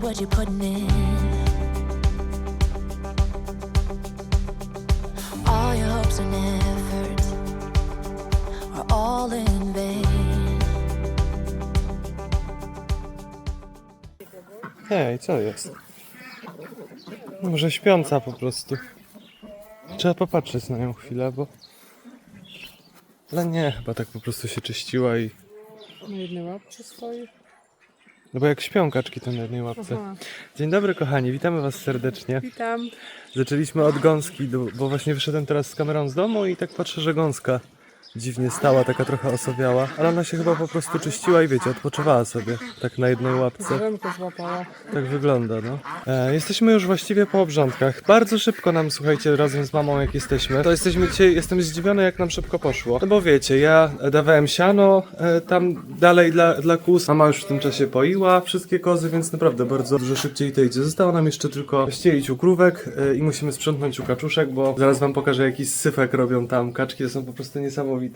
what you're putting in. All your hopes and efforts are all in vain. Hej, co jest? Może śpiąca po prostu. Trzeba popatrzeć na nią chwilę, bo... Ale nie, chyba tak po prostu się czyściła i... Na jednej łapce stoi. No bo jak śpią kaczki to na jednej łapce. Aha. Dzień dobry kochani, witamy was serdecznie. Witam. Zaczęliśmy od gąski, bo właśnie wyszedłem teraz z kamerą z domu i tak patrzę, że gąska dziwnie stała, taka trochę osowiała, ale ona się chyba po prostu czyściła i wiecie, odpoczywała sobie, tak na jednej łapce. Ziarenko złapała. Tak wygląda, no. E, jesteśmy już właściwie po obrządkach. Bardzo szybko nam, słuchajcie, razem z mamą jak jesteśmy, to jesteśmy dzisiaj, jestem zdziwiony jak nam szybko poszło. No bo wiecie, ja dawałem siano e, tam dalej dla, dla kóz, mama już w tym czasie poiła wszystkie kozy, więc naprawdę bardzo dużo szybciej to idzie. Zostało nam jeszcze tylko ścielić ukrówek e, i musimy sprzątnąć u kaczuszek, bo zaraz wam pokażę jaki syfek robią tam. Kaczki to są po prostu niesamowite.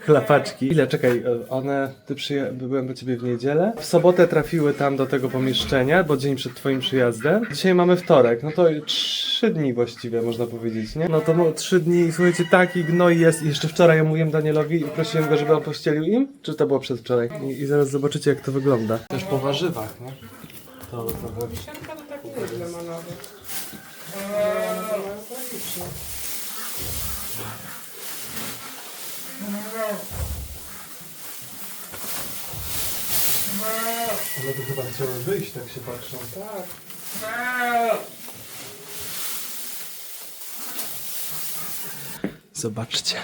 Chlapaczki. Ile? Czekaj, one, ty przyja- byłem do ciebie w niedzielę. W sobotę trafiły tam do tego pomieszczenia, bo dzień przed twoim przyjazdem. Dzisiaj mamy wtorek, no to trzy dni właściwie można powiedzieć, nie? No to no, trzy dni, słuchajcie, taki gnoj jest. I jeszcze wczoraj ja mówiłem Danielowi i prosiłem go, żeby on pościelił im. Czy to było przedwczoraj? I, i zaraz zobaczycie jak to wygląda. Też po warzywach, nie? To trochę... Sianka to tak nieźle ma Ale to chyba chciały wyjść, tak się patrzą. Tak. Zobaczcie,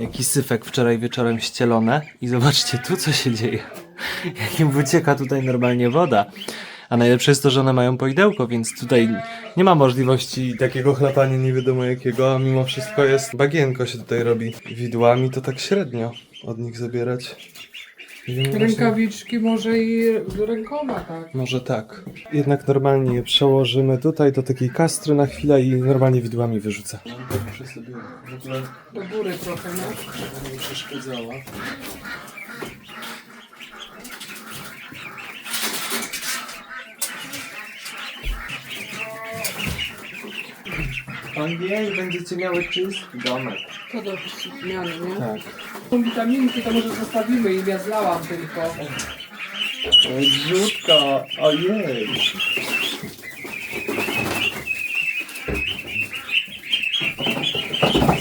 jaki syfek wczoraj wieczorem ścielone i zobaczcie tu co się dzieje. Jak im wycieka tutaj normalnie woda. A najlepsze jest to, że one mają poidełko, więc tutaj nie ma możliwości takiego chlapania nie wiadomo jakiego, a mimo wszystko jest bagienko się tutaj robi. Widłami to tak średnio od nich zabierać. Wiem, Rękawiczki może i rękoma, tak. Może tak. Jednak normalnie je przełożymy tutaj do takiej kastry na chwilę i normalnie widłami wyrzucę. Muszę sobie w ogóle Do góry trochę, no. nie przeszkadzała. Pan wie i będziecie miały czysty domek. To do zmiany, nie? Tak. Tą witaminki to może zostawimy i ja zlałam tylko. Brzutko, ojej.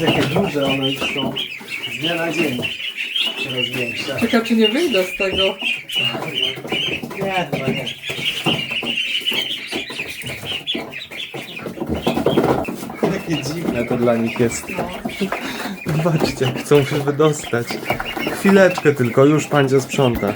Jakie duże one już są. Z dnia na dzień. Coraz większe. Czekaj, czy nie wyjdę z tego. Nie, chyba nie. Jakie dziwne to dla nich jest. Zobaczcie, chcą się wydostać. Chwileczkę tylko, już pan sprząta.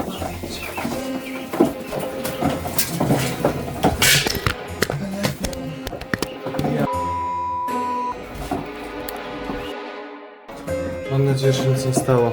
Mam nadzieję, że nic nie stało.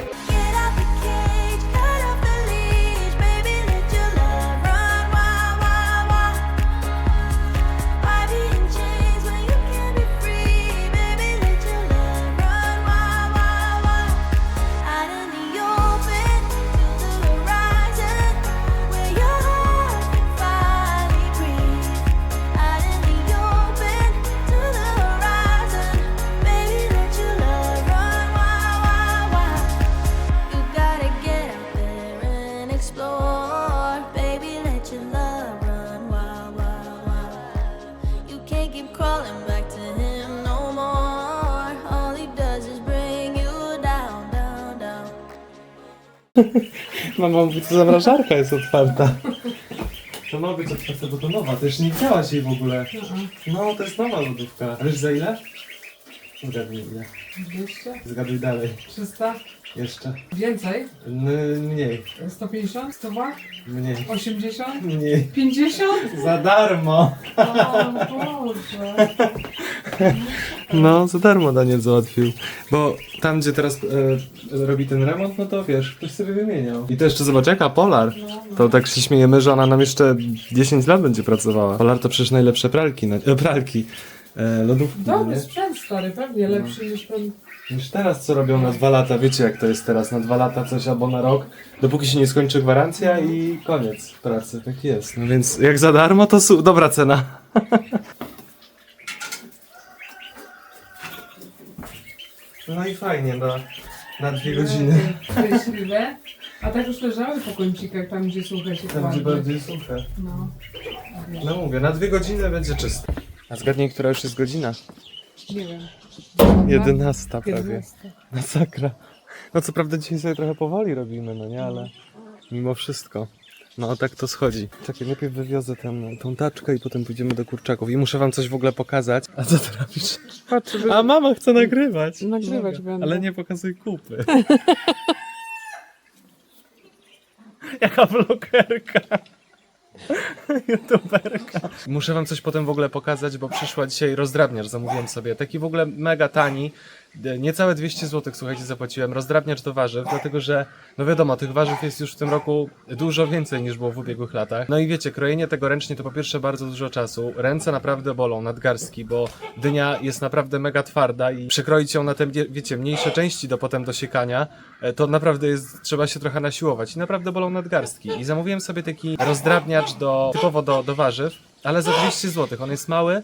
Mama mówi, to zamrażarka jest otwarta. To ma być otwarta, bo to nowa, jeszcze nie widziałaś jej w ogóle. No, to jest nowa lodówka. A wiesz za ile? Zgadnij ile. 200? Zgaduj dalej. 300? Jeszcze. Więcej? N- mniej. 150? 100? Mniej. 80? Mniej. 50? Za darmo. O Boże. No, za darmo Daniel załatwił. Bo tam, gdzie teraz e, robi ten remont, no to wiesz, ktoś sobie wymieniał. I to jeszcze zobacz, jaka Polar. To tak się śmiejemy, że ona nam jeszcze 10 lat będzie pracowała. Polar to przecież najlepsze pralki, na, e, pralki, e, lodówki, no Dobry nie? sprzęt stary, pewnie lepszy niż ten niż teraz, co robią na dwa lata. Wiecie, jak to jest teraz, na dwa lata coś albo na rok, dopóki się nie skończy gwarancja i koniec pracy. Tak jest. No więc jak za darmo, to su- dobra cena. No i fajnie, na, na dwie godziny. Szczęśliwe. A tak już leżały po kącikach, tam gdzie suche się Tam gdzie bardziej suche. No. No mówię, na dwie godziny będzie czysto. A zgadnij, która już jest godzina? Nie wiem. Jedenasta prawie. Jedenasta. Masakra. No co prawda dzisiaj sobie trochę powoli robimy, no nie, ale mimo wszystko. No tak to schodzi. Czekaj, najpierw wywiozę tę, tą taczkę i potem pójdziemy do kurczaków. I muszę wam coś w ogóle pokazać. A co ty robisz? Patrz, żeby... A mama chce nagrywać. Nagrywać Mogę, będę. Ale nie pokazuj kupy. Jaka vlogerka. YouTuberka. Muszę wam coś potem w ogóle pokazać, bo przyszła dzisiaj rozdrabniacz, zamówiłem sobie. Taki w ogóle mega tani. e, Niecałe 200 zł, słuchajcie, zapłaciłem. Rozdrabniacz do warzyw, dlatego że, no wiadomo, tych warzyw jest już w tym roku dużo więcej niż było w ubiegłych latach. No i wiecie, krojenie tego ręcznie to po pierwsze bardzo dużo czasu. Ręce naprawdę bolą, nadgarstki, bo dynia jest naprawdę mega twarda i przekroić ją na te, wie- wiecie, mniejsze części do potem do siekania, e, to naprawdę jest, trzeba się trochę nasiłować i naprawdę bolą nadgarstki. I zamówiłem sobie taki rozdrabniacz do, typowo do, do warzyw, ale za 200 zł. On jest mały,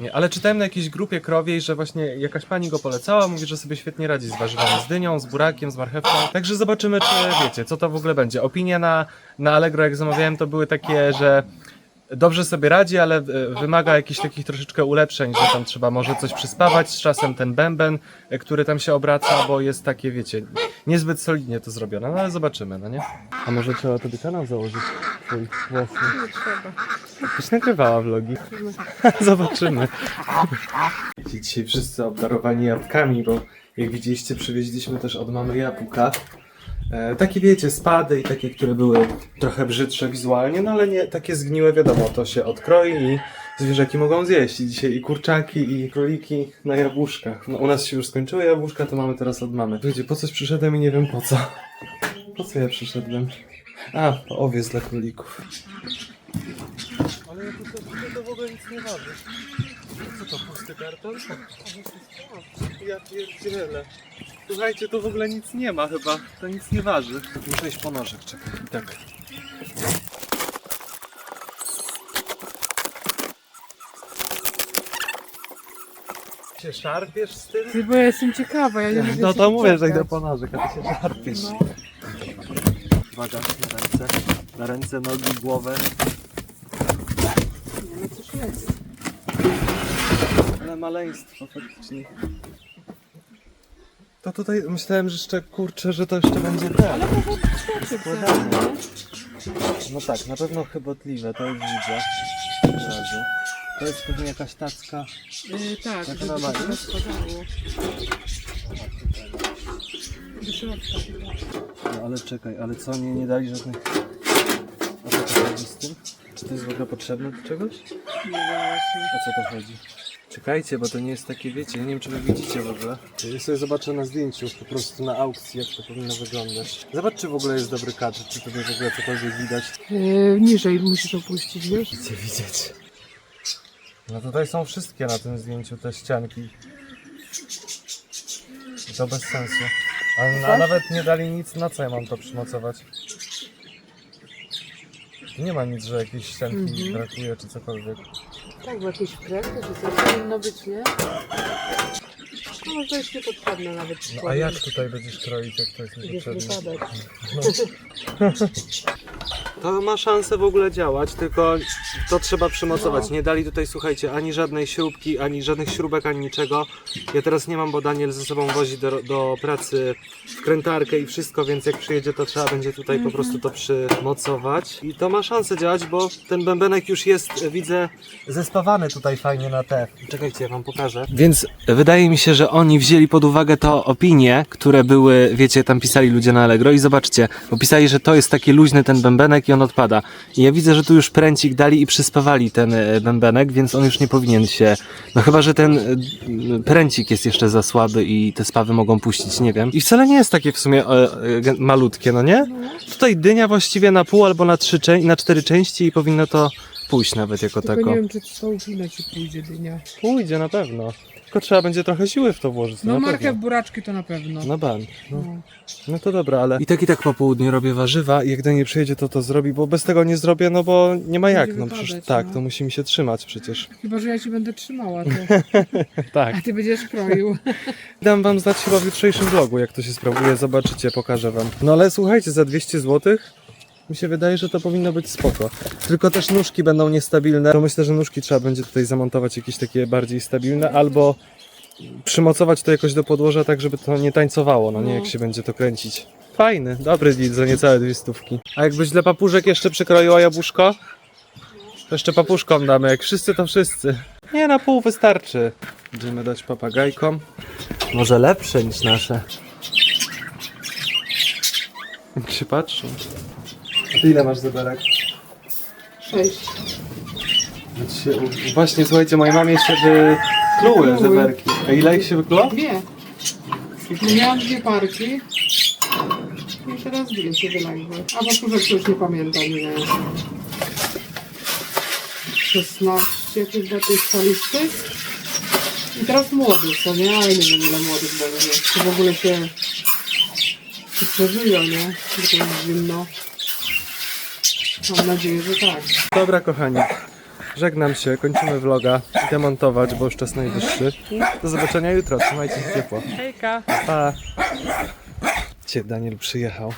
nie, ale czytałem na jakiejś grupie krowiej, że właśnie jakaś pani go polecała, mówi, że sobie świetnie radzi z warzywami, z dynią, z burakiem, z marchewką. Także zobaczymy, czy wiecie, co to w ogóle będzie. Opinie na, na Allegro, jak zamawiałem, to były takie, że dobrze sobie radzi, ale e, wymaga jakichś takich troszeczkę ulepszeń, że tam trzeba może coś przyspawać z czasem ten bęben, e, który tam się obraca, bo jest takie, wiecie, niezbyt solidnie to zrobione, no ale zobaczymy, no nie? A może trzeba tobie kanał założyć twój własny? Nie trzeba. Już nagrywała vlogi. Zobaczymy. Dzisiaj wszyscy obdarowani jabłkami, bo jak widzieliście, przywieźliśmy też od mamy jabłka. E, takie wiecie, spady i takie, które były trochę brzydsze wizualnie, no ale nie takie zgniłe, wiadomo, to się odkroi i zwierzaki mogą zjeść. I dzisiaj i kurczaki, i króliki na jabłuszkach. No, u nas się już skończyły jabłuszka, to mamy teraz od mamy. Wiecie, po coś przyszedłem i nie wiem po co. Po co ja przyszedłem? A, owiec dla królików. Ale ja tu sobie to w ogóle nic nie waży. Co to, pusty karton? Ja pierdzielę. Słuchajcie, to w ogóle nic nie ma chyba. To nic nie waży. Muszę iść po nożek, czekaj. Tak. Się szarpiesz z tym? Ty, bo ja jestem ciekawa, ja nie mogę No się to mówię, że idę po nożek, a ty się szarpiesz. No. Uwaga, na ręce, na ręce, nogi, głowę. No coś jest. Ale maleństwo faktycznie. To tutaj myślałem, że jeszcze kurczę, że to jeszcze będzie ten. Składane. No tak, na pewno chybotliwe, to już widzę. Od razu. To jest pewnie jakaś tacka. Yy, tak, żeby na się. Do środka. No ale czekaj, ale co, nie, nie dali żadnych... A co to chodzi z tym? Czy to jest w ogóle potrzebne do czegoś? Nie wiem właśnie. O co to chodzi? Czekajcie, bo to nie jest takie, wiecie, nie wiem czy wy widzicie w ogóle. Ja sobie zobaczę na zdjęciu, po prostu na aukcji, jak to powinno wyglądać. Zobacz, czy w ogóle jest dobry kadr, czy tutaj w ogóle cokolwiek widać. Yy, niżej musisz opuścić, wiesz? Chcecie widzieć. No tutaj są wszystkie na tym zdjęciu, te ścianki. I To bez sensu. A, a nawet nie dali nic, na co ja mam to przymocować? Nie ma nic, że jakieś ścianki Mhm. brakuje, czy cokolwiek. Tak, bo jakieś kręty, czy coś powinno być, nie? No może jest niepotrzebne nawet. No a jak tutaj będziesz kroić, jak to jest Będziesz niepotrzebne? wypadać. To ma szansę w ogóle działać, tylko to trzeba przymocować. Nie dali tutaj, słuchajcie, ani żadnej śrubki, ani żadnych śrubek, ani niczego. Ja teraz nie mam, bo Daniel ze sobą wozi do, do pracy wkrętarkę i wszystko, więc jak przyjedzie, to trzeba będzie tutaj po prostu to przymocować. I to ma szansę działać, bo ten bębenek już jest, widzę, zespawany tutaj fajnie na te. Czekajcie, ja wam pokażę. Więc wydaje mi się, że oni wzięli pod uwagę to opinie, które były, wiecie, tam pisali ludzie na Allegro i zobaczcie, bo pisali, że to jest taki luźny ten bębenek i on odpada. I ja widzę, że tu już pręcik dali i przyspawali ten e, bębenek, więc on już nie powinien się, no chyba, że ten e, pręcik jest jeszcze za słaby i te spawy mogą puścić, nie wiem. I wcale nie jest takie w sumie e, e, malutkie, no nie? Tutaj dynia właściwie na pół albo na trzy, na cztery części i powinno to pójść nawet jako Tylko tako. nie wiem, czy tą upinę ci pójdzie dynia. Pójdzie na pewno. Tylko trzeba będzie trochę siły w to włożyć. No na marchew, pewno. buraczki to na pewno. Na bank. No. No. no to dobra, ale i tak i tak po południu robię warzywa i jak do niej przyjedzie, to to zrobi, bo bez tego nie zrobię, no bo nie ma jak. Będzie No wypadać, przecież tak, no. to musi mi się trzymać przecież. Chyba, że ja ci będę trzymała to. Tak. A ty będziesz kroił. Dam wam znać chyba w jutrzejszym vlogu, jak to się sprawuje, zobaczycie, pokażę wam. No ale słuchajcie, za 200 zł mi się wydaje, że to powinno być spoko. Tylko też nóżki będą niestabilne, to myślę, że nóżki trzeba będzie tutaj zamontować jakieś takie bardziej stabilne, albo przymocować to jakoś do podłoża tak, żeby to nie tańcowało, no nie, No. jak się będzie to kręcić. Fajny, dobry deal za niecałe dwie stówki. A jakbyś dla papuszek jeszcze przykroiła jabłuszko? To jeszcze papuszkom damy, jak wszyscy to wszyscy. Nie, na pół wystarczy. Będziemy dać papagajkom. Może lepsze niż nasze. Jak się patrzą. A ty ile masz zeberek? Sześć. Właśnie, słuchajcie, mojej mamie się wykluły Wykluły. zeberki. A ile ich się wykluło? Dwie. Miałam dwie parki. I teraz dwie się wylagły. A powtórzę, już nie pamiętam ile. 16 chyba tych falistych. I teraz młodych, co nie? Ale nie wiem ile młodych będzie. Czy w ogóle się czy przeżyją, nie? Bo to jest zimno. Mam nadzieję, że tak. Dobra, kochani. Żegnam się, kończymy vloga. Idę montować, bo już czas najwyższy. Do zobaczenia jutro, trzymajcie się ciepło. Hejka! Pa! Cię Daniel przyjechał.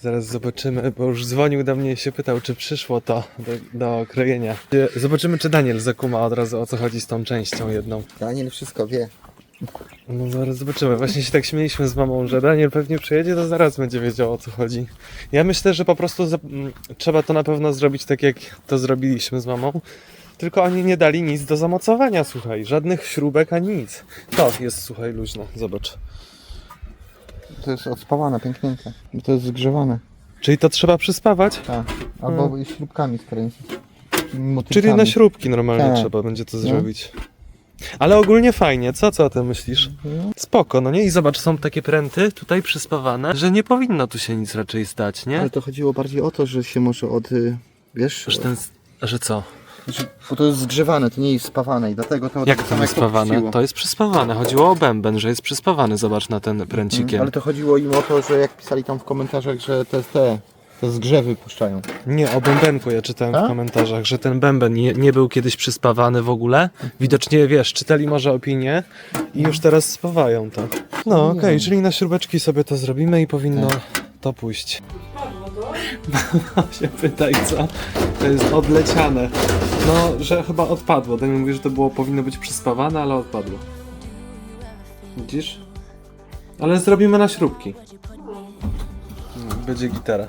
Zaraz zobaczymy, bo już dzwonił do mnie i się pytał, czy przyszło to do, do krojenia. Zobaczymy, czy Daniel zakuma od razu o co chodzi z tą częścią jedną. Daniel wszystko wie. No zaraz zobaczymy. Właśnie się tak śmieliśmy z mamą, że Daniel pewnie przyjedzie, to zaraz będzie wiedział o co chodzi. Ja myślę, że po prostu za- trzeba to na pewno zrobić tak, jak to zrobiliśmy z mamą. Tylko oni nie dali nic do zamocowania, słuchaj. Żadnych śrubek ani nic. To jest, słuchaj, luźne. Zobacz. To jest odspawane, pięknięte. To jest zgrzewane. Czyli to trzeba przyspawać? Tak. Albo śrubkami skręcić. Czyli na śrubki normalnie Tak. trzeba będzie to No. Ale ogólnie fajnie, co, co o tym myślisz? Spoko, no nie? I zobacz, są takie pręty tutaj przyspawane, że nie powinno tu się nic raczej stać, nie? Ale to chodziło bardziej o to, że się może od... y, Wiesz? Że ten... Że co? Bo to jest zgrzewane, to nie jest spawane i dlatego to Jak to jest spawane? To jest przyspawane. Chodziło o bęben, że jest przyspawany, zobacz na ten pręcikiem. Mm, Ale to chodziło im o to, że jak pisali tam w komentarzach, że te, te, te zgrzewy puszczają. Nie, o bębenku ja czytałem A? w komentarzach, że ten bęben nie, nie był kiedyś przyspawany w ogóle. Widocznie, wiesz, czytali może opinię i już teraz spawają to. No okej, czyli na śrubeczki sobie to zrobimy i powinno to pójść. Mama się pytaj, co? To jest odleciane. No, że chyba odpadło. Daniel mówi, że to było, powinno być przyspawane, ale odpadło. Widzisz? Ale zrobimy na śrubki. No, Będzie gitara.